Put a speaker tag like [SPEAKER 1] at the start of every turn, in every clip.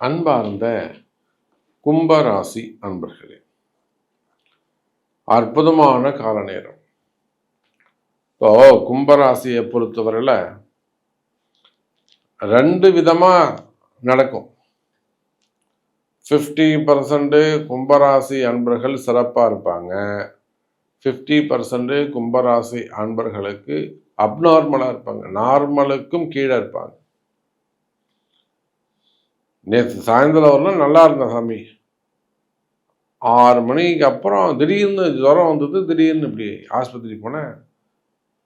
[SPEAKER 1] அன்பார்ந்த கும்பராசி அன்பர்களே அற்புதமான கால நேரம் இப்போ கும்பராசியை பொறுத்தவரையில் ரெண்டு விதமாக நடக்கும். ஃபிஃப்டி பர்சன்ட்டு கும்பராசி அன்பர்கள் சிறப்பாக இருப்பாங்க. ஃபிஃப்டி பர்சன்ட்டு கும்பராசி அன்பர்களுக்கு அப்நார்மலாக இருப்பாங்க. நார்மலுக்கும் கீழே இருப்பாங்க. நேற்று சாயந்தரம் வரலாம் நல்லா இருந்தேன் சாமி. ஆறு மணிக்கு அப்புறம் திடீர்னு ஜுரம் வந்தது திடீர்னு இப்படி ஆஸ்பத்திரி போனேன்.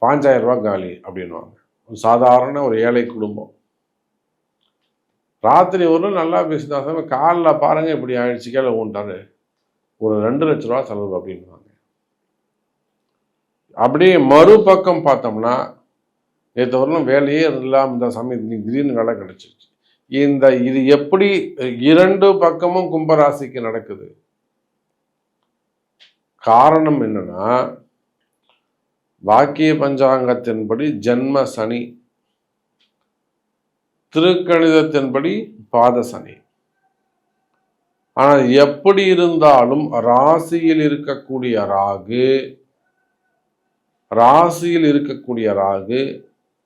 [SPEAKER 1] பாஞ்சாயிரம் ரூபா காலி அப்படின்வாங்க ஒரு சாதாரண ஒரு ஏழை குடும்பம். ராத்திரி ஒரு நல்லா பேசினா சாமி காலில் பாருங்க இப்படி ஆயிடுச்சு கேள்வி ஊன்ட்டாரு ஒரு ரெண்டு லட்ச ரூபா செலவு அப்படின்வாங்க அப்படியே மறுபக்கம் பார்த்தோம்னா நேற்று வரலாம் வேலையே இல்லாமல் இந்த சமயம் இன்னைக்கு திடீர்னு வேலை கிடச்சிருச்சு. இந்த இது எப்படி இரண்டு பக்கமும் கும்பராசிக்கு நடக்குது? காரணம் என்னன்னா வாக்கிய பஞ்சாங்கத்தின்படி ஜென்ம சனி திருக்கணிதத்தின்படி பாத சனி. ஆனால் எப்படி இருந்தாலும் ராசியில் இருக்கக்கூடிய ராகு ராசியில் இருக்கக்கூடிய ராகு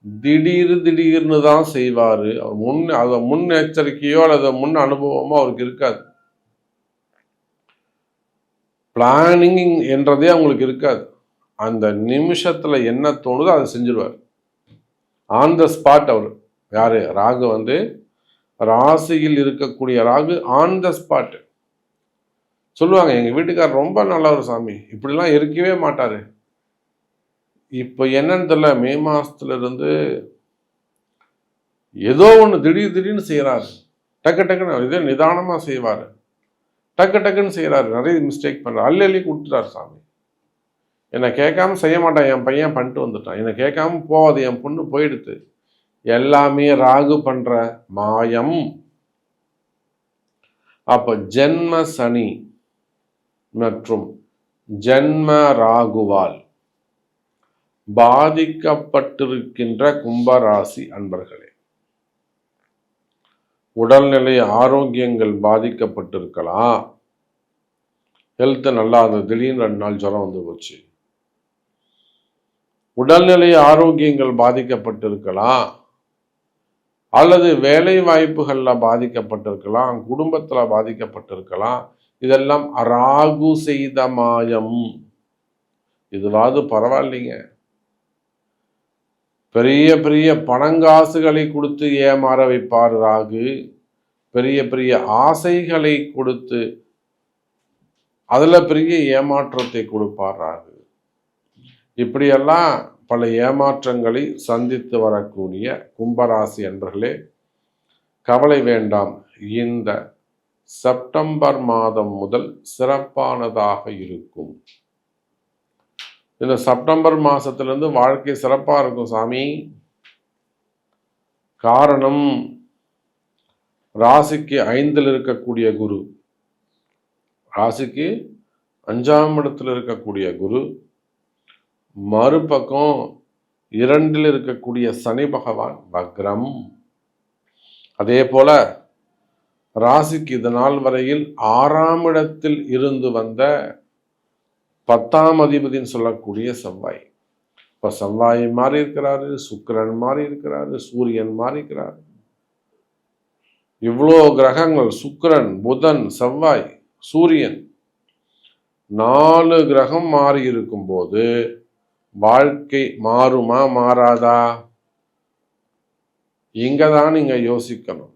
[SPEAKER 1] திடீர் திடீர்னு தான் செய்வார். அவர் முன் அதை முன் எச்சரிக்கையோ அல்லது முன் அனுபவமோ அவருக்கு இருக்காது. பிளானிங் என்றதே அவங்களுக்கு இருக்காது. அந்த நிமிஷத்தில் என்ன தோணுதோ அதை செஞ்சிருவார். ஆன் த ஸ்பாட் அவர். யார்? ராகு வந்து ராசியில் இருக்கக்கூடிய ராகு ஆன் த ஸ்பாட் சொல்லுவாங்க எங்கள் வீட்டுக்கார் ரொம்ப நல்லவர் சாமி. இப்படிலாம் இருக்கவே மாட்டார். இப்போ என்னன்னு தெரியல மே மாதத்துலேருந்து ஏதோ ஒன்று திடீர் திடீர்னு செய்கிறாரு டக்கு டக்குன்னு இதே நிதானமாக செய்வார். டக்கு டக்குன்னு செய்கிறாரு நிறைய மிஸ்டேக் பண்ணுறாரு அள்ளி அள்ளி கொடுத்துட்டாரு சாமி. என்னை கேட்காம செய்ய மாட்டான் என் பையன் பண்ணிட்டு வந்துட்டான். என்னை கேட்காம போவாது என் பொண்ணு போயிடுது. எல்லாமே ராகு பண்ணுற மாயம். அப்போ ஜென்ம சனி மற்றும் ஜென்ம ராகுவால். பாதிக்கப்பட்டிருக்கின்ற கும்பராசி அன்பர்களே உடல்நிலை ஆரோக்கியங்கள் பாதிக்கப்பட்டிருக்கலாம் ஹெல்த் நல்லா இருந்தது. திடீர்னு ரெண்டு நாள் ஜுரம் வந்து போச்சு. உடல்நிலை ஆரோக்கியங்கள் பாதிக்கப்பட்டிருக்கலாம் அல்லது வேலை வாய்ப்புகள்ல பாதிக்கப்பட்டிருக்கலாம் குடும்பத்துல பாதிக்கப்பட்டிருக்கலாம் இதெல்லாம் அராகு செய்த மாயம் இதுவாது பரவாயில்லைங்க. பெரிய பெரிய பணங்காசுகளை கொடுத்து ஏமாற வைப்பார் ராகு. பெரிய பெரிய ஆசைகளை கொடுத்து அதில் பெரிய ஏமாற்றத்தை கொடுப்பார் ராகு. இப்படியெல்லாம் பல ஏமாற்றங்களை சந்தித்து வரக்கூடிய கும்பராசி என்பர்களே கவலை வேண்டாம். இந்த செப்டம்பர் மாதம் முதல் சிறப்பானதாக இருக்கும். இந்த செப்டம்பர் மாதத்துலேருந்து வாழ்க்கை சிறப்பாக இருக்கும் சாமி. காரணம் ராசிக்கு ஐந்தில் இருக்கக்கூடிய குரு. ராசிக்கு அஞ்சாம் இடத்தில் இருக்கக்கூடிய குரு. மறுபக்கம் இரண்டில் இருக்கக்கூடிய சனி பகவான் வக்ரம். அதே போல ராசிக்கு இது நாள் வரையில் ஆறாம் இடத்தில் இருந்து வந்த பத்தாம் அதிபதினு சொல்லக்கூடிய செவ்வாய். இப்போ செவ்வாய் மாறி இருக்கிறாரு சுக்கிரன் மாறி இருக்கிறாரு சூரியன் மாறி இருக்கிறாரு. இவ்வளோ கிரகங்கள் சுக்கரன் புதன் செவ்வாய் சூரியன் நாலு கிரகம் மாறி இருக்கும்போது வாழ்க்கை மாறுமா மாறாதா? இங்கே தான் நீங்கள் யோசிக்கணும்.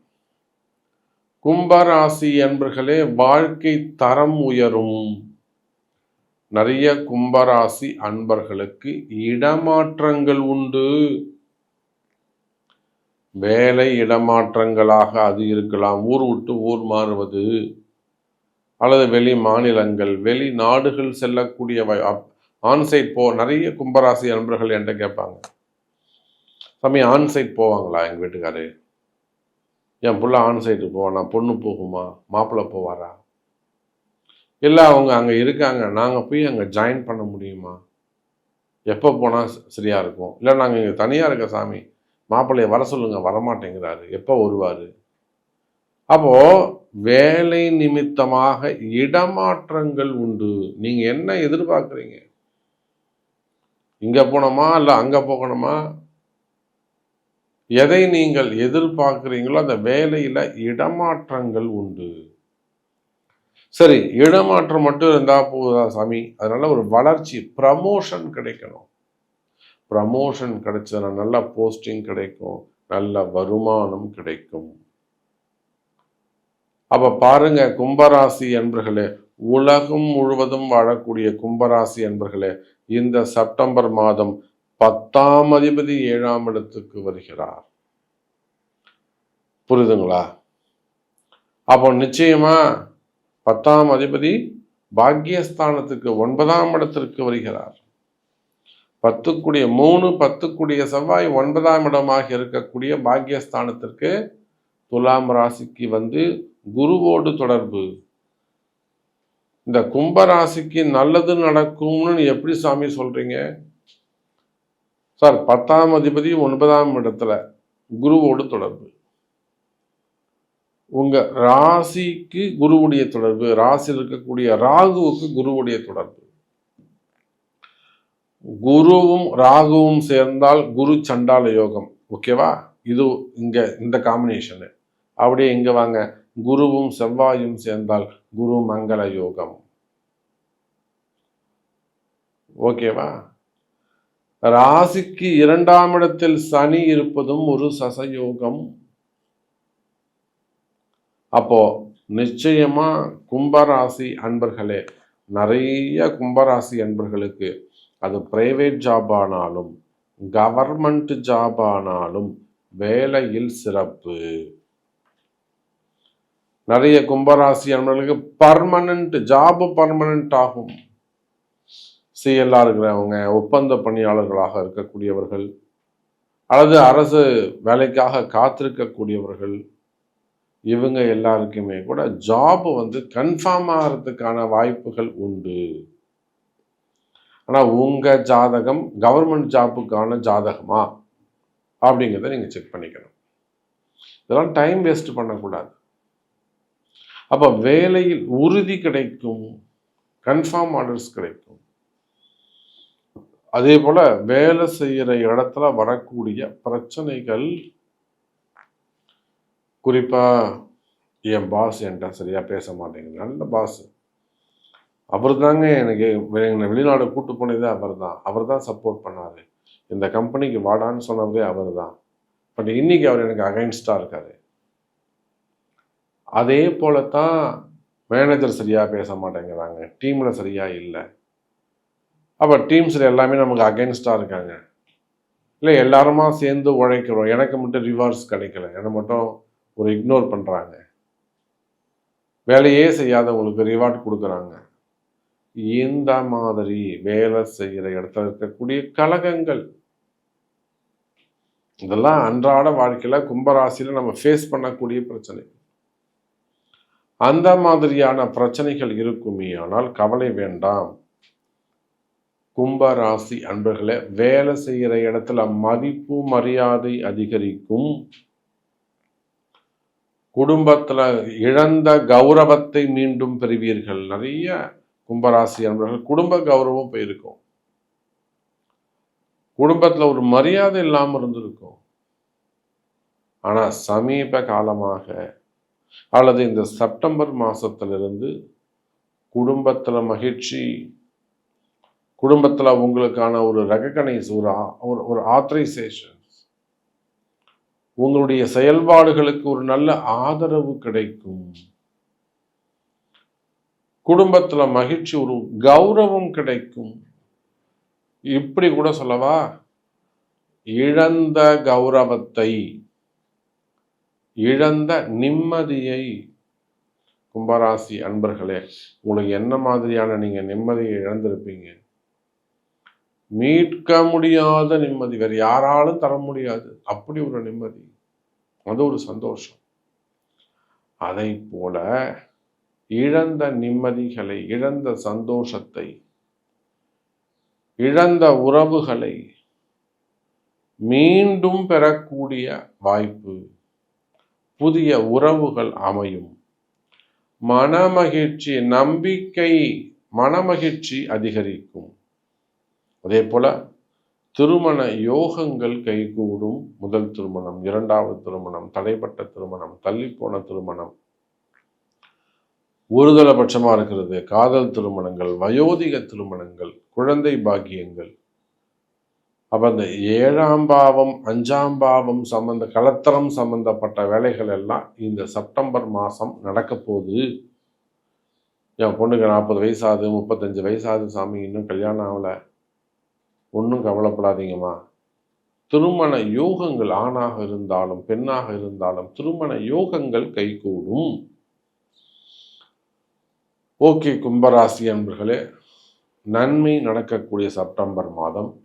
[SPEAKER 1] கும்பராசி என்பர்களே வாழ்க்கை தரம் உயரும். நிறைய கும்பராசி அன்பர்களுக்கு இடமாற்றங்கள் உண்டு. வேலை இடமாற்றங்களாக அது இருக்கலாம். ஊர் விட்டு ஊர் மாறுவது அல்லது வெளி மாநிலங்கள் வெளி நாடுகள் செல்லக்கூடிய ஆன்சைட் போ நிறைய கும்பராசி அன்பர்கள் என்கிட்ட கேட்பாங்க. சாமி ஆன்சைட் போவாங்களா எங்கள் வீட்டுக்காரு? என் புள்ள ஆன்சைட்டு போவானா? பொண்ணு போகுமா? மாப்பிள்ளை போவாரா? இல்லை அவங்க அங்கே இருக்காங்க. நாங்கள் போய் அங்கே ஜாயின் பண்ண முடியுமா? எப்போ போனால் சரியாக இருக்கும்? இல்லை நாங்கள் இங்கே தனியாக இருக்க சாமி மாப்பிள்ளைய வர சொல்லுங்க வரமாட்டேங்கிறாரு. எப்போ வருவார்? அப்போது வேலை நிமித்தமாக இடமாற்றங்கள் உண்டு. நீங்கள் என்ன எதிர்பார்க்குறீங்க? இங்கே போனோமா இல்லை அங்கே போகணுமா? எதை நீங்கள் எதிர்பார்க்குறீங்களோ அந்த வேலையில் இடமாற்றங்கள் உண்டு. சரி இடமாற்றம் மட்டும் இருந்தா போதா சாமி? அதனால ஒரு வளர்ச்சி ப்ரமோஷன் கிடைக்கணும். ப்ரமோஷன் கிடைச்சதுன்னா நல்ல போஸ்டிங் கிடைக்கும் நல்ல வருமானம் கிடைக்கும். அப்ப பாருங்க கும்பராசி என்பர்களே உலகம் முழுவதும் வாழக்கூடிய கும்பராசி என்பர்களே இந்த செப்டம்பர் மாதம் பத்தாம் அதிபதி ஏழாம் இடத்துக்கு வருகிறார். புரியுதுங்களா? அப்போ நிச்சயமா பத்தாம் அதிபதி பாக்கியஸ்தானத்துக்கு ஒன்பதாம் இடத்திற்கு வருகிறார். பத்துக்குடிய மூணு பத்துக்குடிய செவ்வாய் ஒன்பதாம் இடமாக இருக்கக்கூடிய பாக்கியஸ்தானத்திற்கு துலாம் ராசிக்கு வந்து குருவோடு தொடர்பு. இந்த கும்ப ராசிக்கு நல்லது நடக்கும்னு எப்படி சாமி சொல்றீங்க? சார் பத்தாம் அதிபதி ஒன்பதாம் இடத்துல குருவோடு தொடர்பு. உங்கள் ராசிக்கு குருவுடைய தொடர்பு ராசியில் இருக்கக்கூடிய ராகுவுக்கு குருவுடைய தொடர்பு. குருவும் ராகுவும் சேர்ந்தால் குரு சண்டால யோகம் ஓகேவா? இது இங்கே இந்த காம்பினேஷனு அப்படியே இங்கே வாங்க. குருவும் செவ்வாயும் சேர்ந்தால் குரு மங்கள யோகம். ஓகேவா? ராசிக்கு இரண்டாம் இடத்தில் சனி இருப்பதும் ஒரு சசயோகம் அப்போ நிச்சயமாக கும்பராசி அன்பர்களே நிறைய கும்பராசி அன்பர்களுக்கு அது பிரைவேட் ஜாப் ஆனாலும் கவர்மெண்ட் ஜாப் ஆனாலும் வேலையில் சிறப்பு. நிறைய கும்பராசி அன்பர்களுக்கு பர்மனண்ட் ஜாப் பர்மனண்ட் ஆகும். சிஎல்ஆர் இருக்கிறவங்க ஒப்பந்த பணியாளர்களாக இருக்கக்கூடியவர்கள் அல்லது அரசு வேலைக்காக காத்திருக்கக்கூடியவர்கள் இவங்க எல்லாருக்குமே கூட ஜாப் வந்து கன்ஃபார்ம் ஆகிறதுக்கான வாய்ப்புகள் உண்டு. ஆனால் உங்கள் ஜாதகம் கவர்மெண்ட் ஜாப்புக்கான ஜாதகமா? அப்படிங்கிறத நீங்கள் செக் பண்ணிக்கணும். இதெல்லாம் டைம் வேஸ்ட் பண்ணக்கூடாது. அப்போ வேலையில் உறுதி கிடைக்கும் கன்ஃபார்ம் ஆர்டர்ஸ் கிடைக்கும். அதே போல் வேலை செய்கிற இடத்துல வரக்கூடிய பிரச்சனைகள் குறிப்பாக என் பாஸ் என்கிட்ட சரியாக பேச மாட்டேங்குது. நல்ல பாஸ் அவர் தாங்க எனக்கு எங்களை வெளிநாடு கூட்டு போனதே அவர் தான் அவர் தான் சப்போர்ட் பண்ணாரு. இந்த கம்பெனிக்கு வாடான்னு சொன்னவரே அவர் தான் பட் இன்னைக்கு அவர் எனக்கு அகைன்ஸ்டாக இருக்கார். அதே போலத்தான் மேனேஜர் சரியாக பேச மாட்டேங்கிறாங்க. டீமில் சரியாக இல்லை. அப்போ டீம்ஸில் எல்லாமே நமக்கு அகைன்ஸ்டாக இருக்காங்க. இல்லை எல்லாருமா சேர்ந்து உழைக்கிறோம். எனக்கு மட்டும் ரிவார்ஸ் கிடைக்கல. எனக்கு மட்டும் ஒரு இக்னோர் பண்ணுறாங்க வேலையே செய்யாதவங்களுக்கு ரிவார்ட் கொடுக்குறாங்க. இந்த மாதிரி வேலை செய்கிற இடத்துல இருக்கக்கூடிய கழகங்கள். இதெல்லாம் அன்றாட வாழ்க்கையில் கும்பராசியில் நம்ம ஃபேஸ் பண்ணக்கூடிய பிரச்சனை. அந்த மாதிரியான பிரச்சனைகள் இருக்குமே ஆனால் கவலை வேண்டாம். கும்பராசி அன்பர்களை வேலை செய்கிற இடத்துல மதிப்பு மரியாதை அதிகரிக்கும். குடும்பத்துல இழந்த கௌரவத்தை மீண்டும் பெறுவீர்கள். நிறைய கும்பராசி அன்பர்கள் குடும்ப கௌரவம் போயிருக்கும். குடும்பத்துல ஒரு மரியாதை இல்லாமல் இருந்திருக்கும். ஆனா சமீப காலமாக அல்லது இந்த செப்டம்பர் மாதத்திலிருந்து குடும்பத்துல மகிழ்ச்சி குடும்பத்தில் உங்களுக்கான ஒரு ரெகனைஸ் ஒரு ஒரு ஆத்தரைசேஷன் உங்களுடைய செயல்பாடுகளுக்கு ஒரு நல்ல ஆதரவு கிடைக்கும். குடும்பத்தில் மகிழ்ச்சி ஒரு கௌரவம் கிடைக்கும். இப்படி கூட சொல்லவா? இழந்த கௌரவத்தை இழந்த நிம்மதியை. கும்பராசி அன்பர்களே உங்களுக்கு என்ன மாதிரியான நீங்கள் நிம்மதியை இழந்திருப்பீங்க? மீட்க முடியாத நிம்மதி. வேறு யாராலும் தர முடியாது. அப்படி ஒரு நிம்மதி. அது ஒரு சந்தோஷம். அதை போல இழந்த நிம்மதிகளை இழந்த சந்தோஷத்தை இழந்த உறவுகளை மீண்டும் பெறக்கூடிய வாய்ப்பு புதிய உறவுகள் அமையும். மனமகிழ்ச்சி நம்பிக்கை மனமகிழ்ச்சி அதிகரிக்கும். அதே போல் திருமண யோகங்கள் கைகூடும் முதல் திருமணம் இரண்டாவது திருமணம் தடைப்பட்ட திருமணம் தள்ளிப்போன திருமணம். ஒருதலைபட்சமா இருக்கிறது. காதல் திருமணங்கள் வயோதிக திருமணங்கள் குழந்தை பாக்கியங்கள். அப்போ அந்த ஏழாம் பாவம் அஞ்சாம் பாவம் சம்பந்த கலத்தரம் சம்பந்தப்பட்ட வேலைகள் எல்லாம் இந்த செப்டம்பர் மாதம் நடக்க போகுது. என் பொண்ணுக்கு நாற்பது வயசாகுது முப்பத்தஞ்சு வயசாகுது சாமி இன்னும் கல்யாணம் ஆகலை. ஒன்றும் கவலைப்படாதீங்கம்மா. திருமண யோகங்கள் ஆணாக இருந்தாலும் பெண்ணாக இருந்தாலும் திருமண யோகங்கள் கைகூடும். ஓகே கும்பராசி அன்பர்களே நன்மை நடக்கக்கூடிய செப்டம்பர் மாதம்.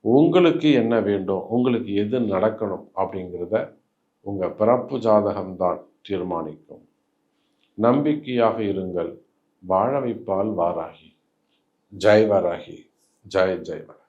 [SPEAKER 1] உங்களுக்கு என்ன வேண்டும்? உங்களுக்கு எது நடக்கணும்? அப்படிங்கிறத உங்கள் பிறப்பு ஜாதகம்தான் தீர்மானிக்கும். நம்பிக்கையாக இருங்கள். வாழ வைப்பால் வாராகி. ஜெய் வராகி. ஜெய் ஜெய் வராகி